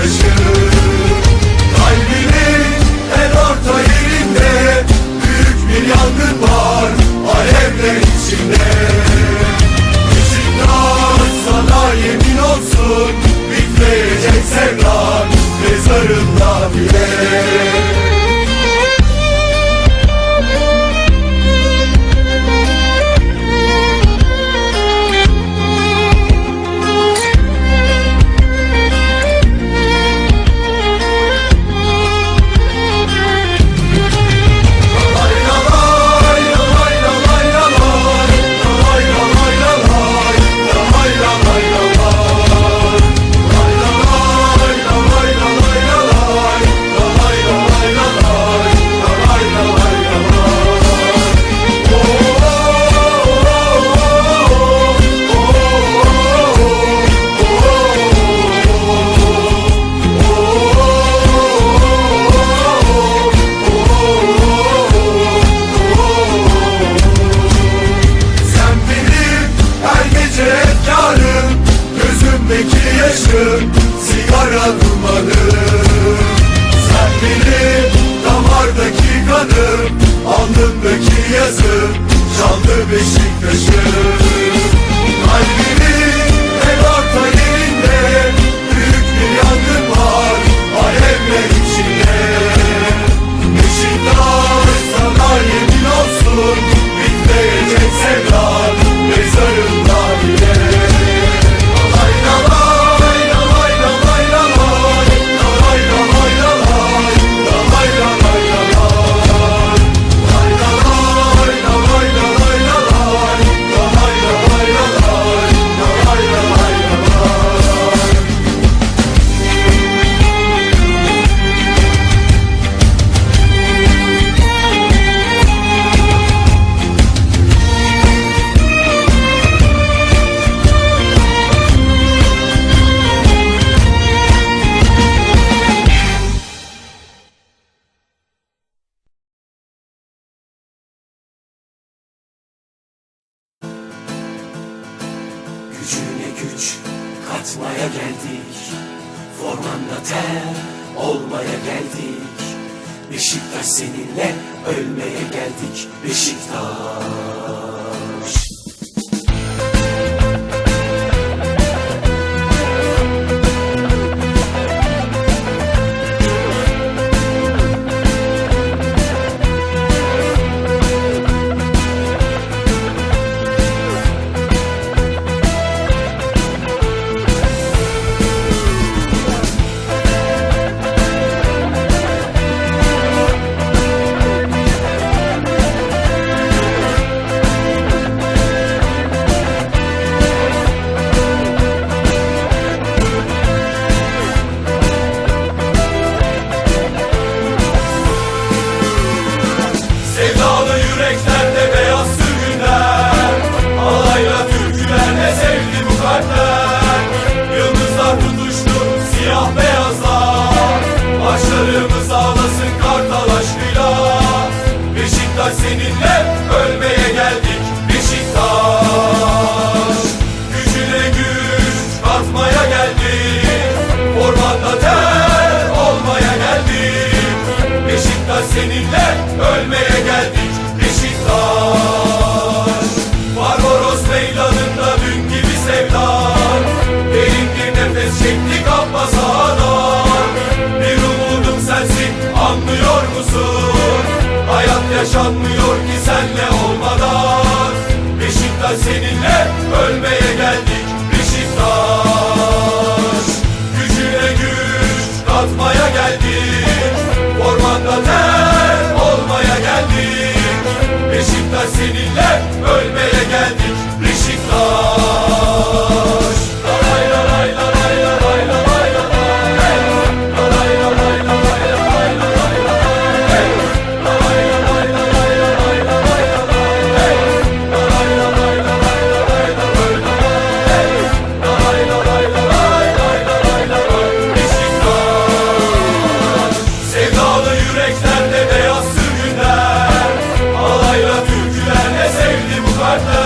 taşır Kalbimdeki yaşı sigara dumanı. Sen benim damardaki kanım Alnımdaki yazı çaldı Beşiktaş'ı Kalbimi el orta yerinde Beşiktaş seninle ölmeye geldik Beşiktaş. seninle ölmeye geldik. Beşiktaş Gücüne güç katmaya geldik. Formanda ter olmaya geldik. Beşiktaş seninle ölmeye geldik. Beşiktaş Barbaros meydanında dün gibi sevdan Derin bir nefes çektik ama sahadan Bir umudum sensin anlıyor musun? Hayat yaşanmıyor. Martha.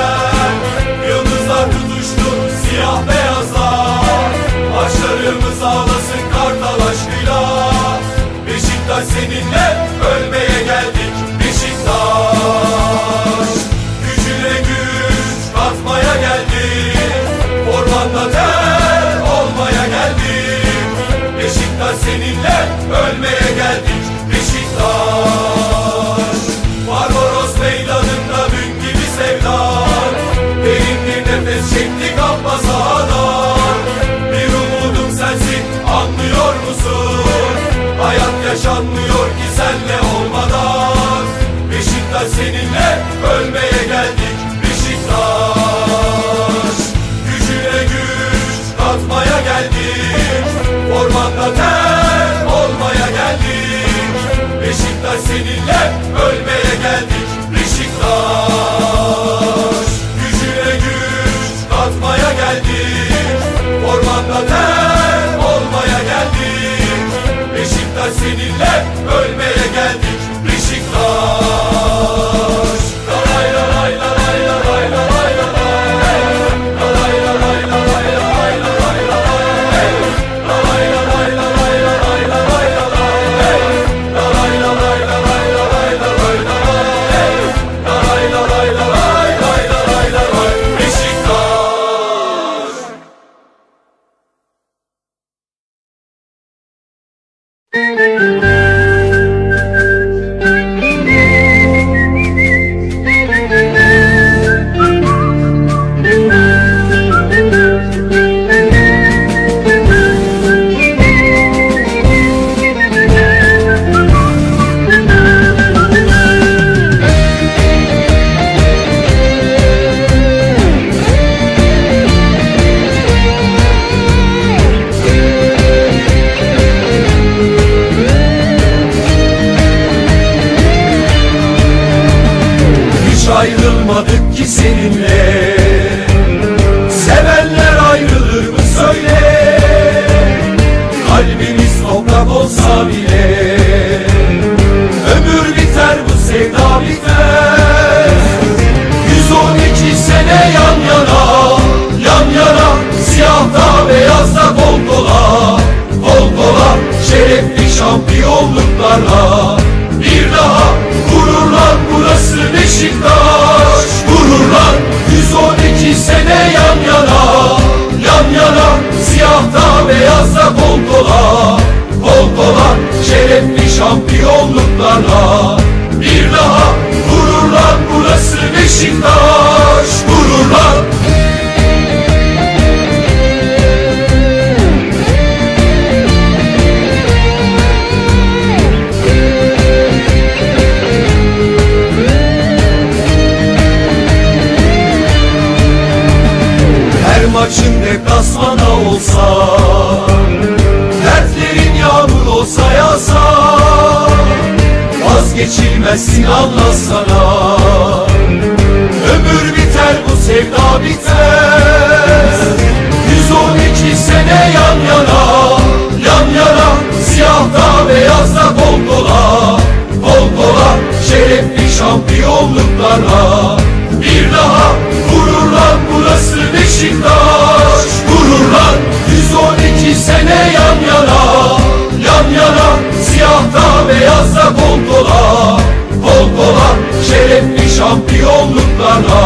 Şampiyonluklarla Vazgeçilmezsin anlasana Ömür biter bu sevda bitmez 112 sene yan yana Yan yana Siyahta beyazda kol kola. Kol kola Şerefli şampiyonluklarla Bir daha gururlan burası Beşiktaş. Gururlan 112 sene yan yana Yan yana Siyahta beyazda kol kola Kol kola Şerefli şampiyonluklarla